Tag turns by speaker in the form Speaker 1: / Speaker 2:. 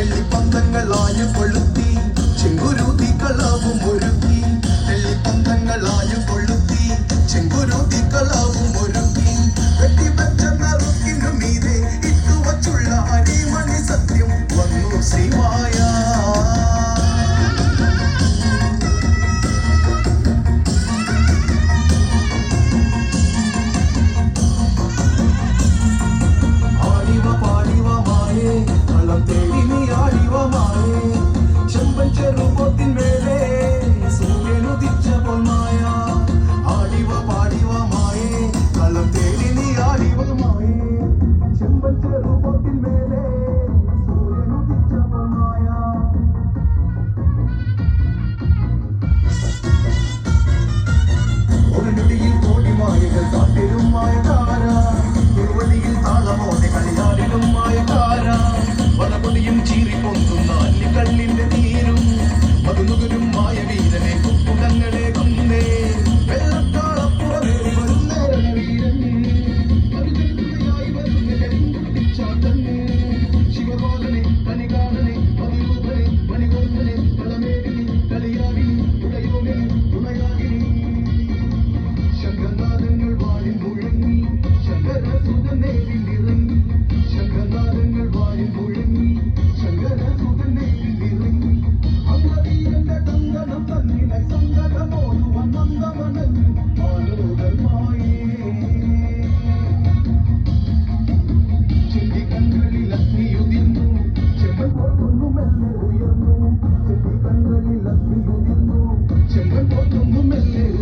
Speaker 1: വെള്ളിപ്പന്തങ്ങളായ കൊളുത്തി ചെങ്കുരുതി കളാവും ഒരുക്കി. വെള്ളിപ്പന്തങ്ങളായ കൊളുത്തി ചെങ്കുരുതി കളാവും ഒരുക്കി. പെരുമായ como me leo.